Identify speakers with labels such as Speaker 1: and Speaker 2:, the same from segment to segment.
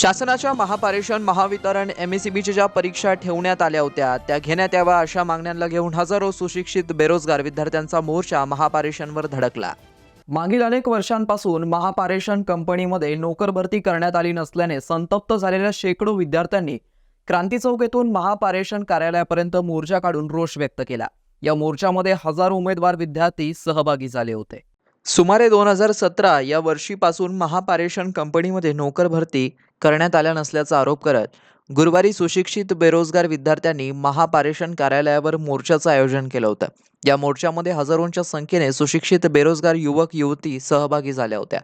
Speaker 1: शासनाच्या Mahapareshan Mahavitaran M S ज्या परीक्षा ठेवण्यात आल्या होत्या त्या घेण्यात याव्या अशा मागण्यांना घेऊन हजारो सुशिक्षित बेरोजगार विद्यार्थ्यांचा मोर्चा महापारेषणवर धडकला. मागील अनेक वर्षांपासून महापारेषण कंपनीमध्ये नोकर भरती करण्यात आली नसल्याने संतप्त झालेल्या शेकडो विद्यार्थ्यांनी क्रांती चौक येथून महापारेषण कार्यालयापर्यंत मोर्चा काढून रोष व्यक्त केला. या मोर्चामध्ये हजारो उमेदवार विद्यार्थी सहभागी झाले होते. सुमारे दोन हजार सतरा या वर्षीपासून महापारेषण कंपनीमध्ये नोकर भरती करण्यात आल्या नसल्याचा आरोप करत गुरुवारी सुशिक्षित बेरोजगार विद्यार्थ्यांनी महापारेषण कार्यालयावर मोर्चाचं आयोजन केलं होतं. या मोर्चामध्ये हजारोंच्या संख्येने सुशिक्षित बेरोजगार युवक युवती सहभागी झाल्या होत्या.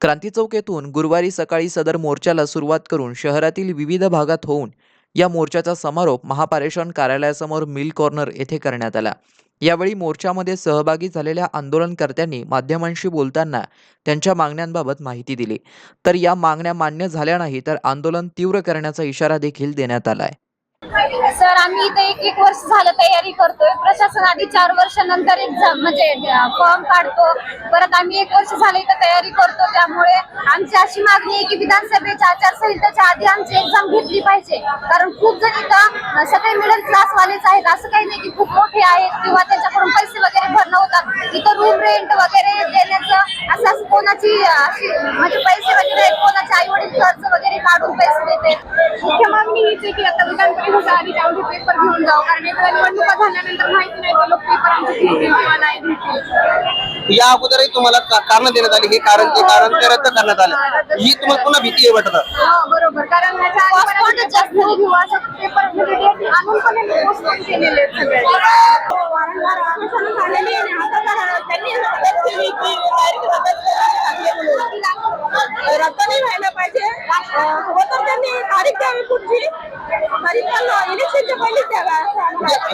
Speaker 1: क्रांती चौक येथून गुरुवारी सकाळी सदर मोर्चाला सुरुवात करून शहरातील विविध भागात होऊन या मोर्चाचा समारोप महापारेषण कार्यालयासमोर मिल कॉर्नर येथे करण्यात आला. यावेळी मोर्चामध्ये सहभागी झालेल्या आंदोलनकर्त्यांनी माध्यमांशी बोलताना त्यांच्या मागण्यांबाबत माहिती दिली. तर या मागण्या मान्य झाल्या नाही तर आंदोलन तीव्र करण्याचा इशारा देखील देण्यात आलाय.
Speaker 2: सर आम्ही इथे एक एक वर्ष झालं तयारी करतोय. प्रशासन आधी चार वर्षानंतर एक्झाम म्हणजे फॉर्म काढतो. परत आम्ही एक वर्ष झालं इथं तयारी करतो. त्यामुळे आमची अशी मागणी आहे की विधानसभेच्या आचारसंहितेच्या आधी आमची एक्झाम घेतली पाहिजे. कारण खूप जण इथं सगळे मिडल क्लास वालेच आहेत. असं काही नाही की खूप मोठे आहेत किंवा त्यांच्याकडून पैसे वगैरे भरणं होतात. इथं रूम रेंट वगैरे देण्याचं असं असं कोणाची अशी म्हणजे पैसे वगैरे कोणाचे आई वडील कर्ज वगैरे काढून पैसे देते मुख्य मागणी हीच आहे की आता विधान परिषद आधी जाऊन पेपर घेऊन जाऊ कारण एकदा निवडणुका झाल्यानंतर माहिती नाही ते लोक पेपर आमचे घेतील किंवा नाही घेतील
Speaker 3: या अगोदरही तुम्हाला कारण देण्यात आली. हे कारण ते कारण ते रद्द करण्यात आलं? ही तुम्हाला पुन्हा भीती आहे वाटत?
Speaker 2: हो, बरोबर. कारण त्याच्या आधी पण आम्ही जास्त नाही. घेऊ असं पेपर डेट आणून पण यांनी postpone केलेले आहेत सगळे. वारंवार आश्वासनं झालेली आहे. आणि आता तर त्यांनी मदत केली की direct मदत करायला लागले म्हणून. रद्द नाही व्हायला पाहिजे. अं, हवं तर त्यांनी तारीख द्यावी पुढची. तरी पण इलेक्शनच्या पहिलीच द्यावा असं आम्हाला वाटतं.